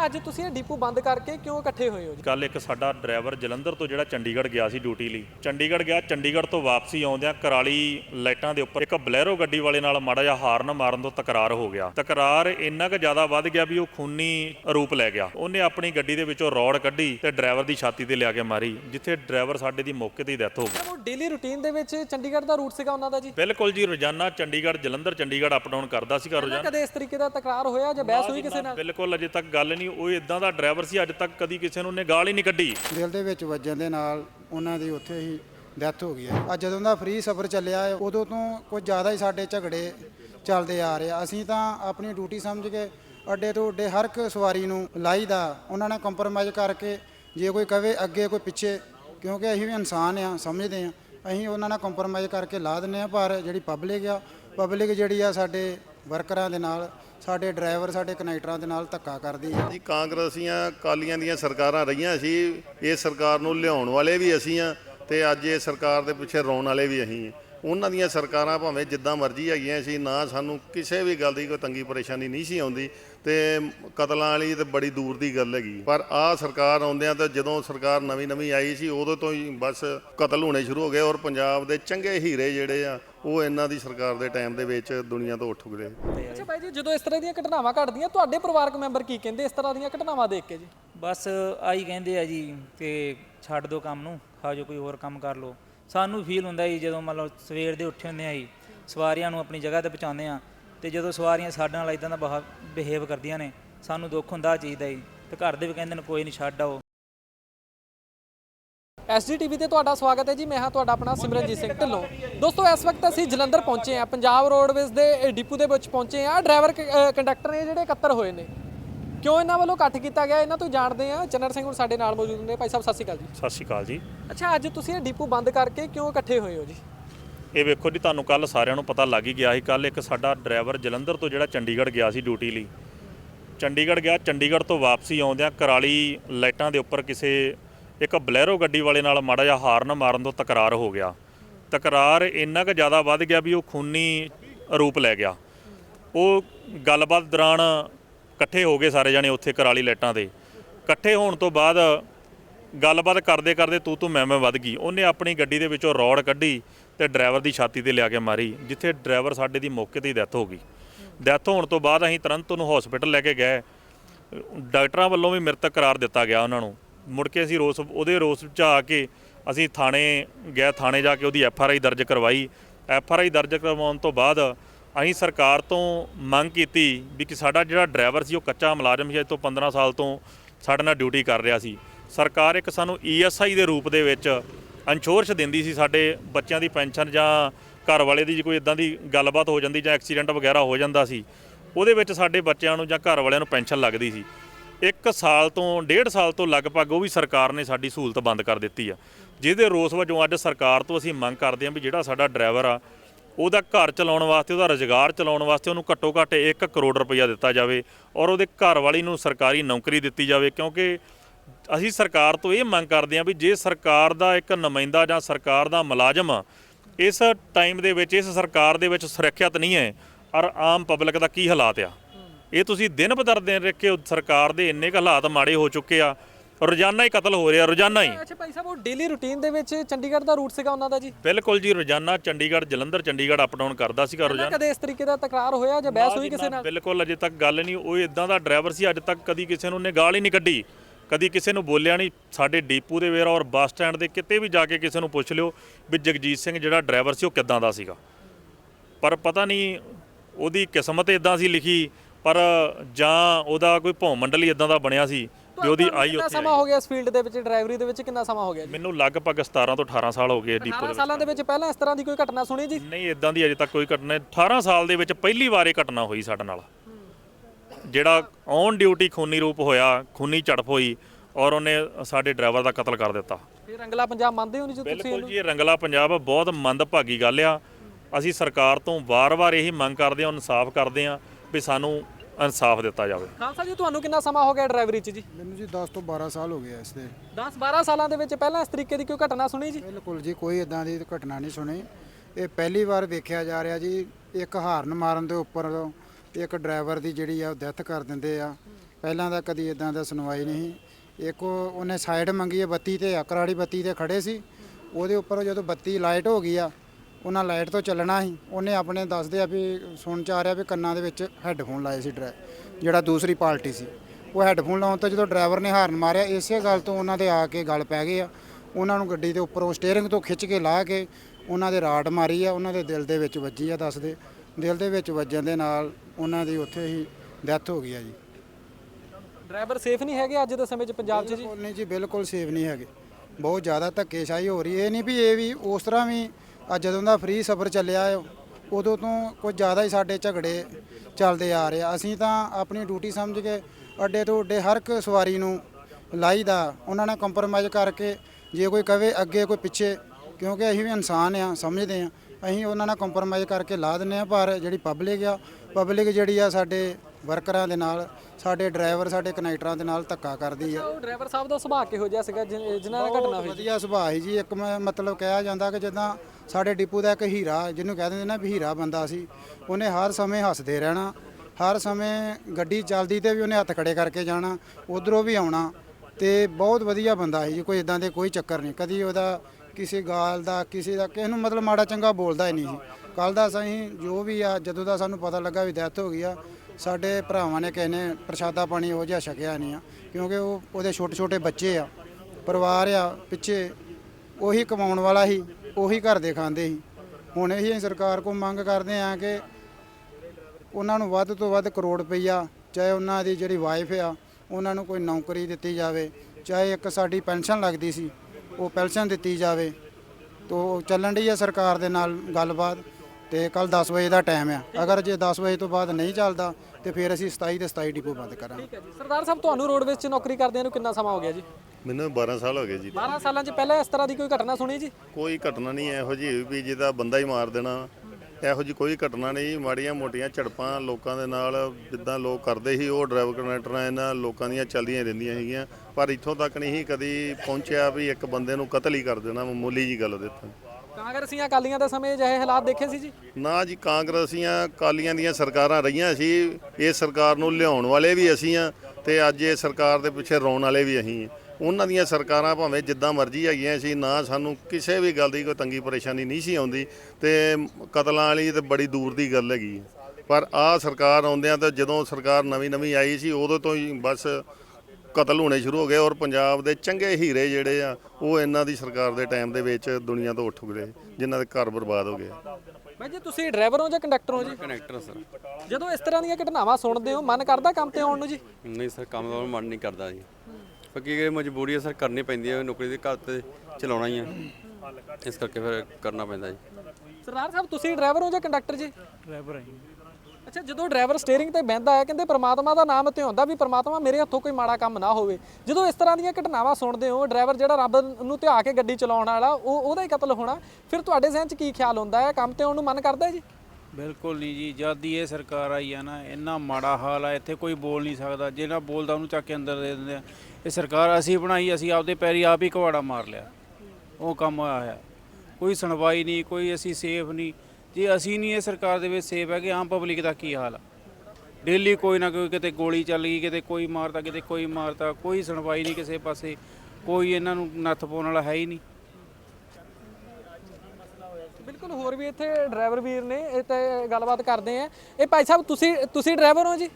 ਅੱਛਾ ਅੱਜ ਤੁਸੀਂ ਇਹ ਡਿਪੂ ਬੰਦ ਕਰਕੇ ਕਿਉਂ ਇਕੱਠੇ ਹੋਏ ਹੋ ਜੀ? ਕੱਲ ਇੱਕ ਸਾਡਾ ਡਰਾਈਵਰ ਜਲੰਧਰ ਤੋਂ ਜਿਹੜਾ ਚੰਡੀਗੜ੍ਹ ਗਿਆ ਸੀ ਡਿਊਟੀ ਲਈ। ਚੰਡੀਗੜ੍ਹ ਗਿਆ ਚੰਡੀਗੜ੍ਹ ਤੋਂ ਵਾਪਸੀ ਆਉਂਦਿਆਂ ਕਰਾਲੀ ਲਾਈਟਾਂ ਦੇ ਉੱਪਰ ਇੱਕ ਬਲੈਰੋ ਗੱਡੀ ਵਾਲੇ ਨਾਲ ਮਾੜਾ ਜਿਹਾ ਹਾਰਨ ਮਾਰਨ ਤੋਂ ਤਕਰਾਰ ਹੋ ਗਿਆ। ਤਕਰਾਰ ਇੰਨਾ ਕੁ ਜ਼ਿਆਦਾ ਵੱਧ ਗਿਆ ਵੀ ਉਹ ਖੂਨੀ ਰੂਪ ਲੈ ਗਿਆ। ਉਹਨੇ ਆਪਣੀ ਗੱਡੀ ਦੇ ਵਿੱਚੋਂ ਰੌੜ ਕੱਢੀ ਤੇ ਡਰਾਈਵਰ ਦੀ ਛਾਤੀ ਤੇ ਲਿਆ ਕੇ ਮਾਰੀ ਜਿੱਥੇ ਡਰਾਈਵਰ ਸਾਡੇ ਦੀ ਮੌਕੇ ਤੇ ਹੀ ਡੈਥ ਹੋ ਗਈ। ਉਹ ਡੇਲੀ ਰੂਟੀਨ ਦੇ ਵਿੱਚ ਚੰਡੀਗੜ੍ਹ ਦਾ ਰੂਟ ਸੀਗਾ ਉਹਨਾਂ ਦਾ ਜੀ? ਬਿਲਕੁਲ ਜੀ ਰੋਜ਼ਾਨਾ ਚੰਡੀਗੜ੍ਹ ਜਲੰਧਰ ਚੰਡੀਗੜ੍ਹ ਅਪ ਡਾਊਨ ਕਰਦਾ ਸੀਗਾ ਰੋਜ਼ਾਨਾ। ਕਦੇ ਇਸ ਤਰੀਕੇ ਦਾ ਤਕਰਾਰ ਹੋਇਆ ਜਾਂ ਬਹਿਸ ਹੋਈ ਕਿਸੇ ਨਾਲ? ਬਿਲਕੁਲ ਅਜੇ ਤੱਕ ਗੱਲ ਨਹੀਂ ਉਹ ਇਦਾਂ ਦਾ ਡਰਾਈਵਰ ਸੀ ਅੱਜ ਤੱਕ ਕਦੀ ਕਿਸੇ ਨੂੰ ਉਹਨੇ ਗਾਲ ਹੀ ਨਹੀਂ ਕੱਢੀ। ਦਿਲ ਦੇ ਵਿੱਚ ਵੱਜਣ ਦੇ ਨਾਲ ਉਹਨਾਂ ਦੀ ਉੱਥੇ ਹੀ ਡੈਥ ਹੋ ਗਈ ਹੈ। ਅੱਜ ਜਦੋਂ ਦਾ ਫ੍ਰੀ ਸਫ਼ਰ ਚੱਲਿਆ ਹੈ, ਉਦੋਂ ਤੋਂ ਕੁਝ ਜ਼ਿਆਦਾ ਹੀ ਸਾਡੇ ਝਗੜੇ ਚੱਲਦੇ ਆ ਰਹੇ ਆ। ਅਸੀਂ ਤਾਂ ਆਪਣੀ ਡਿਊਟੀ ਸਮਝ ਕੇ ਅੱਡੇ ਤੋਂ ਅੱਡੇ ਹਰ ਇੱਕ ਸਵਾਰੀ ਨੂੰ ਲਾਈਦਾ ਉਹਨਾਂ ਨਾਲ ਕੰਪਰੋਮਾਈਜ਼ ਕਰਕੇ ਜੇ ਕੋਈ ਕਵੇ ਅੱਗੇ ਕੋਈ ਪਿੱਛੇ ਕਿਉਂਕਿ ਅਸੀਂ ਵੀ ਇਨਸਾਨ ਆ ਸਮਝਦੇ ਆ। ਅਸੀਂ ਉਹਨਾਂ ਨਾਲ ਕੰਪਰੋਮਾਈਜ਼ ਕਰਕੇ ਲਾ ਦਿੰਦੇ ਆ ਪਰ ਜਿਹੜੀ ਪਬਲਿਕ ਆ ਪਬਲਿਕ ਜਿਹੜੀ ਆ ਸਾਡੇ ਵਰਕਰਾਂ ਦੇ ਨਾਲ ਸਾਡੇ ਡਰਾਈਵਰ ਸਾਡੇ ਕਨੈਕਟਰਾਂ ਦੇ ਨਾਲ ਧੱਕਾ ਕਰਦੀ ਆ। ਜੀ ਕਾਂਗਰਸੀਆਂ ਕਾਲੀਆਂ ਦੀਆਂ ਸਰਕਾਰਾਂ ਰਹੀਆਂ ਸੀ, ਇਹ ਸਰਕਾਰ ਨੂੰ ਲਿਆਉਣ ਵਾਲੇ ਵੀ ਅਸੀਂ ਆ ਤੇ ਅੱਜ ਇਹ ਸਰਕਾਰ ਦੇ ਪਿੱਛੇ ਰੋਣ ਵਾਲੇ ਵੀ ਅਸੀਂ ਆ। ਉਹਨਾਂ ਦੀਆਂ ਸਰਕਾਰਾਂ ਭਾਵੇਂ ਜਿੱਦਾਂ ਮਰਜ਼ੀ ਹੈਗੀਆਂ ਸੀ ਨਾ ਸਾਨੂੰ ਕਿਸੇ ਵੀ ਗੱਲ ਦੀ ਕੋਈ ਤੰਗੀ ਪਰੇਸ਼ਾਨੀ ਨਹੀਂ ਸੀ ਆਉਂਦੀ ਤੇ ਕਤਲਾਂ ਵਾਲੀ ਤੇ ਬੜੀ ਦੂਰ ਦੀ ਗੱਲ ਹੈਗੀ। ਪਰ ਆਹ ਸਰਕਾਰ ਆਉਂਦਿਆਂ ਤੇ ਜਦੋਂ ਸਰਕਾਰ ਨਵੀਂ ਨਵੀਂ ਆਈ ਸੀ ਉਦੋਂ ਤੋਂ ਹੀ ਬਸ ਕਤਲ ਹੋਣੇ ਸ਼ੁਰੂ ਹੋ ਗਏ ਔਰ ਪੰਜਾਬ ਦੇ ਚੰਗੇ ਹੀਰੇ ਜਿਹੜੇ ਆ ਉਹ ਇਹਨਾਂ ਦੀ ਸਰਕਾਰ ਦੇ ਟਾਈਮ ਦੇ ਵਿੱਚ ਦੁਨੀਆ ਤੋਂ ਉੱਠ ਗਏ ਅੱਛਾ ਭਾਈ ਜੀ ਜਦੋਂ ਇਸ ਤਰ੍ਹਾਂ ਦੀਆਂ ਘਟਨਾਵਾਂ ਘਟਦੀਆਂ ਤੁਹਾਡੇ ਪਰਿਵਾਰਕ ਮੈਂਬਰ ਕੀ ਕਹਿੰਦੇ ਇਸ ਤਰ੍ਹਾਂ ਦੀਆਂ ਘਟਨਾਵਾਂ ਦੇਖ ਕੇ ਜੀ? ਬਸ ਆਈ ਕਹਿੰਦੇ ਆ ਜੀ ਕਿ ਛੱਡ ਦਿਓ ਕੰਮ ਨੂੰ ਖਾ ਜੋ ਕੋਈ ਹੋਰ ਕੰਮ ਕਰ ਲਓ। ਸਾਨੂੰ ਫੀਲ ਹੁੰਦਾ ਜੀ ਜਦੋਂ ਮਤਲਬ ਸਵੇਰ ਦੇ ਉੱਠੇ ਹੁੰਦੇ ਆ ਜੀ, ਸਵਾਰੀਆਂ ਨੂੰ ਆਪਣੀ ਜਗ੍ਹਾ ਤੇ ਪਹੁੰਚਾਉਂਦੇ ਆ ਤੇ ਜਦੋਂ ਸਵਾਰੀਆਂ ਸਾਡੇ ਨਾਲ ਇਦਾਂ ਦਾ ਬਿਹੇਵ ਕਰਦੀਆਂ ਨੇ, ਸਾਨੂੰ ਦੁੱਖ ਹੁੰਦਾ ਚੀਜ਼ ਦਾ ਜੀ ਤੇ ਘਰ ਦੇ ਵੀ ਕਹਿੰਦੇ ਨੇ ਕੋਈ ਨਹੀਂ ਛੱਡ ਆਓ। ਐਸਜੀਟੀਵੀ ਤੇ ਤੁਹਾਡਾ ਸਵਾਗਤ ਹੈ ਜੀ, ਮੈਂ ਹਾਂ ਤੁਹਾਡਾ ਆਪਣਾ ਸਿਮਰਨਜੀਤ ਸਿੰਘ ਢਿੱਲੋਂ। ਦੋਸਤੋ, ਇਸ ਵਕਤ ਅਸੀਂ ਜਲੰਧਰ ਪਹੁੰਚੇ ਹਾਂ, ਪੰਜਾਬ ਰੋਡਵੇਜ਼ ਦੇ ਡਿਪੂ ਦੇ ਵਿੱਚ ਪਹੁੰਚੇ ਹਾਂ। ਡਰਾਈਵਰ ਕੰਡਕਟਰ ਨੇ ਜਿਹੜੇ ਇਕੱਤਰ ਹੋਏ ਨੇ। ਕਿਉਂ ਇਹਨਾਂ ਵੱਲੋਂ ਇਕੱਠ ਕੀਤਾ ਗਿਆ? ਇਹਨਾਂ ਤੋਂ ਜਾਣਦੇ ਹਾਂ। ਚੰਨਰ ਸਿੰਘ ਹੁਣ ਸਾਡੇ ਨਾਲ ਮੌਜੂਦ ਨੇ ਭਾਈ ਸਾਹਿਬ ਸਤਿ ਸ਼੍ਰੀ ਅਕਾਲ ਜੀ। ਸਤਿ ਸ਼੍ਰੀ ਅਕਾਲ ਜੀ। ਅੱਛਾ ਅੱਜ ਤੁਸੀਂ ਇਹ ਡਿਪੂ ਬੰਦ ਕਰਕੇ ਕਿਉਂ ਇਕੱਠੇ ਹੋਏ ਹੋ ਜੀ? ਇਹ ਵੇਖੋ ਜੀ ਤੁਹਾਨੂੰ ਕੱਲ ਸਾਰਿਆਂ ਨੂੰ ਪਤਾ ਲੱਗ ਹੀ ਗਿਆ ਸੀ। ਕੱਲ ਇੱਕ ਸਾਡਾ ਡਰਾਈਵਰ ਜਲੰਧਰ ਤੋਂ ਜਿਹੜਾ ਚੰਡੀਗੜ੍ਹ ਗਿਆ ਸੀ ਡਿਊਟੀ ਲਈ। ਚੰਡੀਗੜ੍ਹ ਗਿਆ ਚੰਡੀਗੜ੍ਹ ਤੋਂ ਵਾਪਸੀ ਆਉਂਦਿਆਂ ਕਰਾਲੀ ਲਾਈਟਾਂ ਦੇ ਉੱਪਰ ਕਿਸੇ ਇੱਕ ਬਲੈਰੋ ਗੱਡੀ ਵਾਲੇ ਨਾਲ ਮਾੜਾ ਜਿਹਾ ਹਾਰਨ ਮਾਰਨ ਤੋਂ ਤਕਰਾਰ ਹੋ ਗਿਆ। ਤਕਰਾਰ ਇੰਨਾ ਕੁ ਜ਼ਿਆਦਾ ਵੱਧ ਗਿਆ ਵੀ ਉਹ ਖੂਨੀ ਰੂਪ ਲੈ ਗਿਆ। ਉਹ ਗੱਲਬਾਤ ਦੌਰਾਨ ਇਕੱਠੇ ਹੋ ਗਏ ਸਾਰੇ ਜਾਣੇ ਉੱਥੇ ਕਰਾਲੀ ਲਾਈਟਾਂ ਤੇ। ਇਕੱਠੇ ਹੋਣ ਤੋਂ ਬਾਅਦ ਗੱਲਬਾਤ ਕਰਦੇ ਕਰਦੇ ਤੂੰ ਤੂੰ ਮੈਂ ਮੈਂ ਵੱਧ ਗਈ। ਉਹਨੇ ਆਪਣੀ ਗੱਡੀ ਦੇ ਵਿੱਚੋਂ ਰੋਡ ਕੱਢੀ ਤੇ ਡਰਾਈਵਰ ਦੀ ਛਾਤੀ ਤੇ ਲਿਆ ਕੇ ਮਾਰੀ, ਜਿੱਥੇ ਡਰਾਈਵਰ ਸਾਡੇ ਦੀ ਮੌਕੇ ਤੇ ਹੀ ਡੈਥ ਹੋ ਗਈ। ਡੈਥ ਹੋਣ ਤੋਂ ਬਾਅਦ ਅਸੀਂ ਤੁਰੰਤ ਉਹਨੂੰ ਹਸਪੀਟਲ ਲੈ ਕੇ ਗਏ। ਡਾਕਟਰਾਂ ਵੱਲੋਂ ਵੀ ਮ੍ਰਿਤਕ ਕਰਾਰ ਦਿੱਤਾ ਗਿਆ ਉਹਨਾਂ ਨੂੰ। ਮੁੜ ਕੇ ਅਸੀਂ ਰੋਸ, ਉਹਦੇ ਰੋਸ ਵਿੱਚ ਆ ਕੇ ਅਸੀਂ ਥਾਣੇ ਗਏ, ਥਾਣੇ ਜਾ ਕੇ ਉਹਦੀ ਐਫ ਆਰ ਆਈ ਦਰਜ ਕਰਵਾਈ। ਐਫ ਆਰ ਆਈ ਦਰਜ ਕਰਵਾਉਣ ਤੋਂ ਬਾਅਦ ਅਸੀਂ ਸਰਕਾਰ ਤੋਂ ਮੰਗ ਕੀਤੀ ਵੀ ਕਿ ਸਾਡਾ ਜਿਹੜਾ ਡਰਾਈਵਰ ਸੀ ਉਹ ਕੱਚਾ ਮੁਲਾਜ਼ਮ ਸੀ, ਅੱਜ ਤੋਂ 15 ਸਾਲ ਤੋਂ ਸਾਡੇ ਨਾਲ ਡਿਊਟੀ ਕਰ ਰਿਹਾ ਸੀ। ਸਰਕਾਰ ਇੱਕ ਸਾਨੂੰ ਈਐਸਆਈ ਦੇ ਰੂਪ ਦੇ ਵਿੱਚ ਇੰਸ਼ੋਰੈਂਸ ਦਿੰਦੀ ਸੀ ਸਾਡੇ ਬੱਚਿਆਂ ਦੀ ਪੈਨਸ਼ਨ ਜਾਂ ਘਰ ਵਾਲੇ ਦੀ ਜੇ ਕੋਈ ਇਦਾਂ ਦੀ ਗੱਲਬਾਤ ਹੋ ਜਾਂਦੀ ਜਾਂ ਐਕਸੀਡੈਂਟ ਵਗੈਰਾ ਹੋ ਜਾਂਦਾ ਸੀ, ਉਹਦੇ ਵਿੱਚ ਸਾਡੇ ਬੱਚਿਆਂ ਨੂੰ ਜਾਂ ਘਰ ਵਾਲਿਆਂ ਨੂੰ ਪੈਨਸ਼ਨ ਲੱਗਦੀ ਸੀ। ਇੱਕ ਸਾਲ ਤੋਂ ਡੇਢ ਸਾਲ ਤੋਂ ਲਗਭਗ ਉਹ ਵੀ ਸਰਕਾਰ ਨੇ ਸਾਡੀ ਸਹੂਲਤ ਬੰਦ ਕਰ ਦਿੱਤੀ ਆ। ਜਿਹਦੇ ਰੋਸ ਵਜੋਂ ਅੱਜ ਸਰਕਾਰ ਤੋਂ ਅਸੀਂ ਮੰਗ ਕਰਦੇ ਹਾਂ ਵੀ ਜਿਹੜਾ ਸਾਡਾ ਡਰਾਈਵਰ ਆ ਉਹਦਾ ਘਰ ਚਲਾਉਣ ਵਾਸਤੇ, ਉਹਦਾ ਰੁਜ਼ਗਾਰ ਚਲਾਉਣ ਵਾਸਤੇ ਉਹਨੂੰ ਘੱਟੋ ਘੱਟ 1 ਕਰੋੜ ਰੁਪਈਆ ਦਿੱਤਾ ਜਾਵੇ ਔਰ ਉਹਦੇ ਘਰ ਵਾਲੀ ਨੂੰ ਸਰਕਾਰੀ ਨੌਕਰੀ ਦਿੱਤੀ ਜਾਵੇ, ਕਿਉਂਕਿ ਅਸੀਂ ਸਰਕਾਰ ਤੋਂ ਇਹ ਮੰਗ ਕਰਦੇ ਹਾਂ ਵੀ ਜੇ ਸਰਕਾਰ ਦਾ ਇੱਕ ਨੁਮਾਇੰਦਾ ਜਾਂ ਸਰਕਾਰ ਦਾ ਮੁਲਾਜ਼ਮ ਇਸ ਟਾਈਮ ਦੇ ਵਿੱਚ, ਇਸ ਸਰਕਾਰ ਦੇ ਵਿੱਚ ਸੁਰੱਖਿਅਤ ਨਹੀਂ ਹੈ, ਔਰ ਆਮ ਪਬਲਿਕ ਦਾ ਕੀ ਹਾਲਾਤ ਆ? ਇਹ ਤੁਸੀਂ ਦਿਨ ਬਦਰ ਦਿਨ ਰੱਖੇ ਸਰਕਾਰ ਦੇ ਇੰਨੇ ਕੁ ਹਾਲਾਤ ਮਾੜੇ ਹੋ ਚੁੱਕੇ ਆ ਰੋਜ਼ਾਨਾ ਹੀ ਕਤਲ ਹੋ ਰਿਹਾ ਰੋਜ਼ਾਨਾ ਹੀ। ਅੱਛਾ ਭਾਈ ਸਾਹਿਬ ਉਹ ਡੇਲੀ ਰੂਟੀਨ ਦੇ ਵਿੱਚ ਚੰਡੀਗੜ੍ਹ ਦਾ ਰੂਟ ਸੀਗਾ ਉਹਨਾਂ ਦਾ ਜੀ? ਬਿਲਕੁਲ ਜੀ ਰੋਜ਼ਾਨਾ ਚੰਡੀਗੜ੍ਹ ਜਲੰਧਰ ਚੰਡੀਗੜ੍ਹ ਅਪ ਡਾਊਨ ਕਰਦਾ ਸੀਗਾ ਰੋਜ਼ਾਨਾ। ਕਦੇ ਇਸ ਤਰੀਕੇ ਦਾ ਤਕਰਾਰ ਹੋਇਆ ਜਾਂ ਬਹਿਸ ਹੋਈ ਕਿਸੇ ਨਾਲ? ਬਿਲਕੁਲ ਅਜੇ ਤੱਕ ਗੱਲ ਨਹੀਂ ਉਹ ਇਦਾਂ ਦਾ ਡਰਾਈਵਰ ਸੀ ਅੱਜ ਤੱਕ ਕਦੀ ਕਿਸੇ ਨੂੰ ਉਹਨੇ ਗਾਲ ਹੀ ਨਹੀਂ ਕੱਢੀ। ਕਦੀ ਕਿਸੇ ਨੂੰ ਬੋਲਿਆ ਨਹੀਂ। ਸਾਡੇ ਡੀਪੂ ਦੇ ਵੇਰਾ ਔਰ ਬੱਸ ਸਟੈਂਡ ਦੇ ਕਿਤੇ ਵੀ ਜਾ ਕੇ ਕਿਸੇ ਨੂੰ ਪੁੱਛ ਲਿਓ ਵੀ ਜਗਜੀਤ ਸਿੰਘ ਜਿਹੜਾ ਡਰਾਈਵਰ ਸੀ ਉਹ ਕਿੱਦਾਂ ਦਾ ਸੀਗਾ। ਪਰ ਪਤਾ ਨਹੀਂ ਉਹਦੀ ਕਿਸਮਤ ਇਦਾਂ ਸੀ ਲਿਖੀ ਪਰ ਜਾਂ ਉਹਦਾ ਕੋਈ ਭੌਂ ਮੰਡਲ ਹੀ ਇਦਾਂ ਦਾ ਬਣਿਆ ਸੀ। ਵੀ ਉਹਦੀ ਆਈ ਕਿੰਨਾ ਉੱਥੇ ਸਮਾਂ ਹੋ ਗਿਆ ਇਸ ਫੀਲਡ ਦੇ ਵਿੱਚ ਡਰਾਈਵਰੀ ਦੇ ਵਿੱਚ ਕਿੰਨਾ ਸਮਾਂ ਹੋ ਗਿਆ ਜੀ? ਮੈਨੂੰ ਲਗਭਗ 17 ਤੋਂ 18 ਸਾਲ ਹੋ ਗਏ ਡੀਪੂ 18 ਸਾਲਾਂ ਦੇ ਵਿੱਚ ਪਹਿਲਾਂ ਇਸ ਤਰ੍ਹਾਂ ਦੀ ਕੋਈ ਘਟਨਾ ਸੁਣੀ ਜੀ? ਨਹੀਂ ਇਦਾਂ ਦੀ ਅਜੇ ਤੱਕ ਕੋਈ ਘਟਨਾ 18 ਸਾਲ ਦੇ ਵਿੱਚ ਪਹਿਲੀ ਵਾਰ ਇਹ ਘਟਨਾ ਹੋਈ ਸਾਡੇ ਨਾਲ। ਜਿਹੜਾ ਔਨ ਡਿਊਟੀ ਖੂਨੀ ਰੂਪ ਹੋਇਆ ਖੂਨੀ ਝੜਪ ਹੋਈ ਔਰ ਉਹਨੇ ਸਾਡੇ ਡਰਾਈਵਰ ਦਾ ਕਤਲ ਕਰ ਦਿੱਤਾ। ਫਿਰ ਰੰਗਲਾ ਪੰਜਾਬ ਮੰਨਦੇ ਹੋ ਨਹੀਂ ਜੀ ਤੁਸੀਂ ਬਿਲਕੁਲ ਜੀ ਇਹ ਰੰਗਲਾ ਪੰਜਾਬ ਬਹੁਤ ਮੰਦਭਾਗੀ ਗੱਲ ਆ। ਅਸੀਂ ਸਰਕਾਰ ਤੋਂ ਵਾਰ-ਵਾਰ ਇਹੀ ਮੰਗ ਕਰਦੇ ਹਾਂ ਇਨਸਾਫ ਕਰਦੇ ਹਾਂ ਵੀ ਸਾਨੂੰ ਇਨਸਾਫ ਦਿੱਤਾ ਜਾਵੇ। ਖਾਲਸਾ ਜੀ ਤੁਹਾਨੂੰ ਕਿੰਨਾ ਸਮਾਂ ਹੋ ਗਿਆ ਡਰਾਈਵਰੀ 'ਚ ਜੀ? ਮੈਨੂੰ ਜੀ 10 ਤੋਂ 12 ਸਾਲ ਹੋ ਗਏ ਆ ਇਸ ਦੇ। 10 12 ਸਾਲਾਂ ਦੇ ਵਿੱਚ ਪਹਿਲਾਂ ਇਸ ਤਰੀਕੇ ਦੀ ਕੋਈ ਘਟਨਾ ਸੁਣੀ ਜੀ? ਬਿਲਕੁਲ ਜੀ ਕੋਈ ਇਦਾਂ ਦੀ ਘਟਨਾ ਨਹੀਂ ਸੁਣੀ। ਇਹ ਪਹਿਲੀ ਵਾਰ ਵੇਖਿਆ ਜਾ ਰਿਹਾ ਜੀ ਇੱਕ ਹਾਰਨ ਮਾਰਨ ਦੇ ਉੱਪਰ ਇੱਕ ਡਰਾਈਵਰ ਦੀ ਜਿਹੜੀ ਆ ਡੈਥ ਕਰ ਦਿੰਦੇ ਆ। ਪਹਿਲਾਂ ਤਾਂ ਕਦੀ ਇਦਾਂ ਦਾ ਸੁਣਵਾਈ ਨਹੀਂ ਇੱਕ ਉਹ- ਉਹਨੇ ਸਾਈਡ ਮੰਗੀ ਹੈ ਬੱਤੀ ਤੇ ਅਕਰਾੜੀ ਬੱਤੀ ਤੇ ਖੜੇ ਸੀ। ਉਹਦੇ ਉੱਪਰ ਜਦੋਂ ਬੱਤੀ ਲਾਈਟ ਹੋ ਗਈ ਆ ਉਹਨਾਂ ਲਾਈਟ ਤੋਂ ਚੱਲਣਾ ਸੀ। ਉਹਨੇ ਆਪਣੇ ਦੱਸਦੇ ਆ ਵੀ ਸੁਣ ਚ ਆ ਰਿਹਾ ਵੀ ਕੰਨਾਂ ਦੇ ਵਿੱਚ ਹੈੱਡਫੋਨ ਲਾਏ ਸੀ ਡਰਾ ਜਿਹੜਾ ਦੂਸਰੀ ਪਾਰਟੀ ਸੀ। ਉਹ ਹੈੱਡਫੋਨ ਲਾਉਣ ਤੋਂ ਜਦੋਂ ਡਰਾਈਵਰ ਨੇ ਹਾਰਨ ਮਾਰਿਆ ਇਸੇ ਗੱਲ ਤੋਂ ਉਹਨਾਂ ਦੇ ਆ ਕੇ ਗੱਲ ਪੈ ਗਈ ਆ। ਉਹਨਾਂ ਨੂੰ ਗੱਡੀ ਦੇ ਉੱਪਰੋਂ ਸਟੀਅਰਿੰਗ ਤੋਂ ਖਿੱਚ ਕੇ ਲਾ ਕੇ ਉਹਨਾਂ ਦੇ ਰਾਟ ਮਾਰੀ ਆ ਉਹਨਾਂ ਦੇ ਦਿਲ ਦੇ ਵਿੱਚ ਵੱਜੀ ਆ ਦੱਸਦੇ। ਦਿਲ ਦੇ ਵਿੱਚ ਵੱਜਣ ਦੇ ਨਾਲ ਉਹਨਾਂ ਦੀ ਉੱਥੇ ਹੀ ਡੈਥ ਹੋ ਗਈ ਆ ਜੀ। ਡਰਾਈਵਰ ਸੇਫ ਨਹੀਂ ਹੈਗੇ ਅੱਜ ਦੇ ਸਮੇਂ 'ਚ ਪੰਜਾਬ 'ਚ ਜੀ? ਨਹੀਂ ਜੀ ਬਿਲਕੁਲ ਸੇਫ ਨਹੀਂ ਹੈਗੇ। ਬਹੁਤ ਜ਼ਿਆਦਾ ਧੱਕੇਸ਼ਾਹੀ ਹੋ ਰਹੀ। ਇਹ ਨਹੀਂ ਵੀ ਇਹ ਵੀ ਉਸ ਤਰ੍ਹਾਂ ਵੀ ਆ ਜਦੋਂ ਦਾ ਫ੍ਰੀ ਸਫ਼ਰ ਚੱਲਿਆ ਹੈ, ਉਦੋਂ ਤੋਂ ਕੁਝ ਜ਼ਿਆਦਾ ਹੀ ਸਾਡੇ ਝਗੜੇ ਚੱਲਦੇ ਆ ਰਹੇ ਆ। ਅਸੀਂ ਤਾਂ ਆਪਣੀ ਡਿਊਟੀ ਸਮਝ ਕੇ ਅੱਡੇ ਤੋਂ ਅੱਡੇ ਹਰ ਇੱਕ ਸਵਾਰੀ ਨੂੰ ਲਾਈਦਾ। ਉਹਨਾਂ ਨਾਲ ਕੰਪਰੋਮਾਈਜ਼ ਕਰਕੇ ਜੇ ਕੋਈ ਕਵੇ ਅੱਗੇ ਕੋਈ ਪਿੱਛੇ ਕਿਉਂਕਿ ਅਸੀਂ ਵੀ ਇਨਸਾਨ ਆ ਸਮਝਦੇ ਆ। ਅਸੀਂ ਉਹਨਾਂ ਨਾਲ ਕੰਪਰੋਮਾਈਜ਼ ਕਰਕੇ ਲਾ ਦਿੰਦੇ ਆ ਪਰ ਜਿਹੜੀ ਪਬਲਿਕ ਆ ਪਬਲਿਕ ਜਿਹੜੀ ਆ ਸਾਡੇ ਵਰਕਰਾਂ ਦੇ ਨਾਲ ਸਾਡੇ ਡਰਾਈਵਰ ਸਾਡੇ ਕਨੈਕਟਰਾਂ ਦੇ ਨਾਲ ਧੱਕਾ ਕਰਦੀ ਆ। ਉਹ ਡਰਾਈਵਰ ਸਾਹਿਬ ਦਾ ਸੁਭਾਅ ਕਿਹੋ ਜਿਹਾ ਸੀਗਾ ਜਿਨ੍ਹਾਂ ਨਾਲ ਘਟਨਾ ਹੋਈ ਵਧੀਆ ਸੁਭਾਅ ਸੀ ਜੀ। ਇੱਕ ਮੈਂ ਮਤਲਬ ਕਿਹਾ ਜਾਂਦਾ ਕਿ ਜਿੱਦਾਂ ਸਾਡੇ ਡਿਪੂ ਦਾ ਇੱਕ ਹੀਰਾ ਜਿਹਨੂੰ ਕਹਿ ਦਿੰਦੇ ਨਾ ਵੀ ਹੀਰਾ ਬੰਦਾ ਸੀ ਉਹਨੇ ਹਰ ਸਮੇਂ ਹੱਸਦੇ ਰਹਿਣਾ ਹਰ ਸਮੇਂ ਗੱਡੀ ਚੱਲਦੀ ਤੇ ਵੀ ਉਹਨੇ ਹੱਥ ਖੜੇ ਕਰਕੇ ਜਾਣਾ ਉਧਰੋਂ ਵੀ ਆਉਣਾ ਤੇ ਬਹੁਤ ਵਧੀਆ ਬੰਦਾ ਸੀ ਜੀ। ਕੋਈ ਇਦਾਂ ਦੇ ਕੋਈ ਚੱਕਰ ਨਹੀਂ। ਕਦੀ ਉਹਦਾ ਕਿਸੇ ਗਾਲ ਦਾ ਕਿਸੇ ਦਾ ਕਿਸੇ ਨੂੰ ਮਤਲਬ ਮਾੜਾ ਚੰਗਾ ਬੋਲਦਾ ਹੀ ਨਹੀਂ ਸੀ। ਕੱਲ ਦਾ ਅਸੀਂ ਜੋ ਵੀ ਆ ਜਦੋਂ ਦਾ ਸਾਨੂੰ ਪਤਾ ਲੱਗਾ ਵੀ ਡੈਥ ਹੋ ਗਈ ਆ ਸਾਡੇ ਭਰਾਵਾਂ ਨੇ ਕਿਸੇ ਨੇ ਪ੍ਰਸ਼ਾਦਾ ਪਾਣੀ ਉਹ ਜਿਹਾ ਛਕਿਆ ਨਹੀਂ ਆ, ਕਿਉਂਕਿ ਉਹ ਉਹਦੇ ਛੋਟੇ ਛੋਟੇ ਬੱਚੇ ਆ, ਪਰਿਵਾਰ ਆ, ਪਿੱਛੇ ਉਹੀ ਕਮਾਉਣ ਵਾਲਾ ਸੀ, ਉਹੀ ਘਰ ਦੇ ਖਾਂਦੇ ਸੀ। ਹੁਣ ਇਹੀ ਅਸੀਂ ਸਰਕਾਰ ਕੋਲ ਮੰਗ ਕਰਦੇ ਆ ਕਿ ਉਹਨਾਂ ਨੂੰ ਵੱਧ ਤੋਂ ਵੱਧ ਕਰੋੜ ਰੁਪਈਆ, ਚਾਹੇ ਉਹਨਾਂ ਦੀ ਜਿਹੜੀ ਵਾਈਫ ਆ, ਉਹਨਾਂ ਨੂੰ ਕੋਈ ਨੌਕਰੀ ਦਿੱਤੀ ਜਾਵੇ, ਚਾਹੇ ਇੱਕ ਸਾਡੀ ਪੈਨਸ਼ਨ ਲੱਗਦੀ ਸੀ, ਉਹ ਪੈਨਸ਼ਨ ਦਿੱਤੀ ਜਾਵੇ। ਤੋ ਚੱਲਣ ਦੀ ਆ ਸਰਕਾਰ ਦੇ ਨਾਲ ਗੱਲਬਾਤ। ਤੇ ਕੱਲ 10 ਵਜੇ ਦਾ ਟਾਈਮ ਆ। ਅਗਰ ਜੇ 10 ਵਜੇ ਤੋਂ ਬਾਅਦ ਨਹੀਂ ਚੱਲਦਾ ਤੇ ਫਿਰ ਅਸੀਂ 27 ਤੇ 27 ਡਿਪੋ ਬੰਦ ਕਰਾਂਗੇ। ਠੀਕ ਹੈ ਜੀ। ਸਰਦਾਰ ਸਾਹਿਬ ਤੁਹਾਨੂੰ ਰੋਡਵੇਜ਼ 'ਚ ਨੌਕਰੀ ਕਰਦਿਆਂ ਨੂੰ ਕਿੰਨਾ ਸਮਾਂ ਹੋ ਗਿਆ ਜੀ? ਮੈਨੂੰ 12 ਸਾਲ ਹੋ ਗਏ ਜੀ। 12 ਸਾਲਾਂ 'ਚ ਪਹਿਲਾਂ ਇਸ ਤਰ੍ਹਾਂ ਦੀ ਕੋਈ ਘਟਨਾ ਸੁਣੀ ਜੀ? ਕੋਈ ਘਟਨਾ ਨਹੀਂ ਇਹੋ ਜਿਹੀ ਵੀ ਜਿਹਦਾ ਬੰਦਾ ਹੀ ਮਾਰ ਦੇਣਾ। ਇਹੋ ਜਿਹੀ ਕੋਈ ਘਟਨਾ ਨਹੀਂ। ਮਾੜੀਆਂ ਮੋਟੀਆਂ ਝੜਪਾਂ ਲੋਕਾਂ ਦੇ ਨਾਲ ਜਿੱਦਾਂ ਲੋਕ ਕਰਦੇ ਸੀ ਉਹ ਡਰਾਈਵਰ ਕੰਡਕਟਰਾਂ ਇਹਨਾਂ ਲੋਕਾਂ ਦੀਆਂ ਚੱਲਦੀਆਂ ਰਹਿੰਦੀਆਂ ਹੈਗੀਆਂ ਪਰ ਇੱਥੋਂ ਤੱਕ ਨਹੀਂ ਕਦੀ ਪਹੁੰਚਿਆ ਵੀ ਇੱਕ ਬੰਦੇ ਨੂੰ ਕਤਲ ਹੀ ਕਰ ਦੇਣਾ ਮਾਮੂਲੀ ਜੀ ਗੱਲ ਦੇ ਉੱਤੇ। ਕਾਂਗਰਸੀਆਂ ਅਕਾਲੀਆਂ ਦੇ ਸਮੇਂ ਜਿਹੇ ਹਾਲਾਤ ਦੇਖੇ ਸੀ ਜੀ? ਨਾ ਜੀ, ਕਾਂਗਰਸੀਆਂ ਕਾਲੀਆਂ ਦੀਆਂ ਸਰਕਾਰਾਂ ਰਹੀਆਂ ਸੀ। ਇਹ ਸਰਕਾਰ ਨੂੰ ਲਿਆਉਣ ਵਾਲੇ ਵੀ ਅਸੀਂ ਆ ਤੇ ਅੱਜ ਇਹ ਸਰਕਾਰ ਦੇ ਪਿੱਛੇ ਰੋਣ ਵਾਲੇ ਵੀ ਅਸੀਂ ਆ। ਉਹਨਾਂ ਦੀਆਂ ਸਰਕਾਰਾਂ ਭਾਵੇਂ ਜਿੱਦਾਂ ਮਰਜ਼ੀ ਹੈਗੀਆਂ ਸੀ, ਨਾ ਸਾਨੂੰ ਕਿਸੇ ਵੀ ਗੱਲ ਦੀ ਕੋਈ ਤੰਗੀ ਪਰੇਸ਼ਾਨੀ ਨਹੀਂ ਸੀ ਆਉਂਦੀ ਤੇ ਕਤਲਾਂ ਵਾਲੀ ਤੇ ਬੜੀ ਦੂਰ ਦੀ ਗੱਲ ਹੈਗੀ ਪਰ ਆਹ ਸਰਕਾਰ ਆਉਂਦਿਆਂ ਤਾਂ ਜਦੋਂ ਸਰਕਾਰ ਨਵੀਂ ਨਵੀਂ ਆਈ ਸੀ, ਉਦੋਂ ਤੋਂ ਹੀ ਬਸ ਕਤਲ ਹੋਣੇ ਸ਼ੁਰੂ ਹੋ ਗਏ ਔਰ ਪੰਜਾਬ ਦੇ ਚੰਗੇ ਹੀਰੇ ਜਿਹੜੇ ਆ ਉਹ ਇਹਨਾਂ ਦੀ ਸਰਕਾਰ ਦੇ ਟਾਈਮ ਦੇ ਵਿੱਚ ਦੁਨੀਆ ਤੋਂ ਉੱਠ ਗਏ ਜਿਨ੍ਹਾਂ ਦੇ ਘਰ ਬਰਬਾਦ ਹੋ ਗਏ। ਬਾਈ ਜੀ ਤੁਸੀਂ ਡਰਾਈਵਰ ਹੋ ਜਾਂ ਕੰਡਕਟਰ ਹੋ ਜੀ? ਕਨੈਕਟਰ ਸਰ ਜਦੋਂ ਇਸ ਤਰ੍ਹਾਂ ਦੀਆਂ ਘਟਨਾਵਾਂ ਸੁਣਦੇ ਹੋ ਮਨ ਕਰਦਾ ਕੰਮ ਤੇ ਆਉਣ ਨੂੰ ਜੀ? ਨਹੀਂ ਸਰ ਕੰਮ ਦਾ ਮਨ ਨਹੀਂ ਕਰਦਾ ਜੀ। ਪਰ ਕੀ ਕਰੇ ਮਜਬੂਰੀ ਹੈ ਸਰ ਕਰਨੀ ਪੈਂਦੀ ਹੈ ਨੌਕਰੀ ਦੇ ਘਰ ਤੇ ਚਲਾਉਣਾ ਹੀ ਹੈ। ਇਸ ਕਰਕੇ ਫਿਰ ਕਰਨਾ ਪੈਂਦਾ ਜੀ। ਸਰਦਾਰ ਸਾਹਿਬ ਤੁਸੀਂ ਡਰਾਈਵਰ ਹੋ ਜਾਂ ਕੰਡਕਟਰ ਜੀ? ਡਰਾਈਵਰ ਹੈ ਅੱਛਾ ਜਦੋਂ ਡਰਾਈਵਰ ਸਟੀਅਰਿੰਗ ਤੇ ਬਹਿੰਦਾ ਹੈ ਕਹਿੰਦੇ ਪ੍ਰਮਾਤਮਾ ਦਾ ਨਾਮ ਤੇ ਹੁੰਦਾ ਵੀ ਪ੍ਰਮਾਤਮਾ ਮੇਰੇ ਹੱਥੋਂ ਕੋਈ ਮਾੜਾ ਕੰਮ ਨਾ ਹੋਵੇ। ਜਦੋਂ ਇਸ ਤਰ੍ਹਾਂ ਦੀਆਂ ਘਟਨਾਵਾਂ ਸੁਣਦੇ ਹੋ ਡਰਾਈਵਰ ਜਿਹੜਾ ਰੱਬ ਨੂੰ ਧਿਆ ਕੇ ਗੱਡੀ ਚਲਾਉਣ ਵਾਲਾ ਉਹ ਉਹਦਾ ਹੀ ਕਤਲ ਹੋਣਾ ਫਿਰ ਤੁਹਾਡੇ ਜ਼ਿਹਨ 'ਚ ਕੀ ਖਿਆਲ ਹੁੰਦਾ ਹੈ? ਕੰਮ ਤੇ ਆਉਣ ਨੂੰ ਮਨ ਕਰਦਾ ਹੈ ਜੀ? ਬਿਲਕੁਲ ਨਹੀਂ ਜੀ ਜਦ ਦੀ ਇਹ ਸਰਕਾਰ ਆਈ ਆ ਨਾ ਇੰਨਾ ਮਾੜਾ ਹਾਲ ਆ ਇੱਥੇ ਕੋਈ ਬੋਲ ਨਹੀਂ ਸਕਦਾ। ਜਿਹੜਾ ਬੋਲਦਾ ਉਹਨੂੰ ਚੱਕ ਕੇ ਅੰਦਰ ਦੇ ਦਿੰਦੇ ਆ। ਇਹ ਸਰਕਾਰ ਅਸੀਂ ਬਣਾਈ ਅਸੀਂ ਆਪਦੇ ਪੈਰੀ ਆਪ ਹੀ ਕਵਾੜਾ ਮਾਰ ਲਿਆ। ਉਹ ਕੰਮ ਹੋਇਆ ਹੈ ਕੋਈ ਸੁਣਵਾਈ ਨਹੀਂ, ਕੋਈ ਅਸੀਂ ਸੇਫ ਨਹੀਂ। ਜੇ ਅਸੀਂ ਨਹੀਂ ਇਹ ਸਰਕਾਰ ਦੇ ਵਿੱਚ ਸੇਫ ਹੈਗੇ, ਆਮ ਪਬਲਿਕ ਦਾ ਕੀ ਹਾਲ ਆ? ਡੇਲੀ ਕੋਈ ਨਾ ਕੋਈ ਕਿਤੇ ਗੋਲੀ ਚੱਲ ਗਈ, ਕਿਤੇ ਕੋਈ ਮਾਰਦਾ ਕਿਤੇ ਕੋਈ ਮਾਰਦਾ ਕੋਈ ਸੁਣਵਾਈ ਨਹੀਂ ਕਿਸੇ ਪਾਸੇ, ਕੋਈ ਇਹਨਾਂ ਨੂੰ ਨੱਥ ਪਾਉਣ ਵਾਲਾ ਹੈ ਹੀ ਨਹੀਂ। ਬਿਲਕੁਲ, ਹੋਰ ਵੀ ਇੱਥੇ ਡਰਾਈਵਰ ਵੀਰ ਨੇ, ਇਹ ਤੇ ਗੱਲਬਾਤ ਕਰਦੇ ਆ। ਇਹ ਭਾਈ ਸਾਹਿਬ, ਤੁਸੀਂ ਤੁਸੀਂ ਡਰਾਈਵਰ ਹੋ ਜੀ?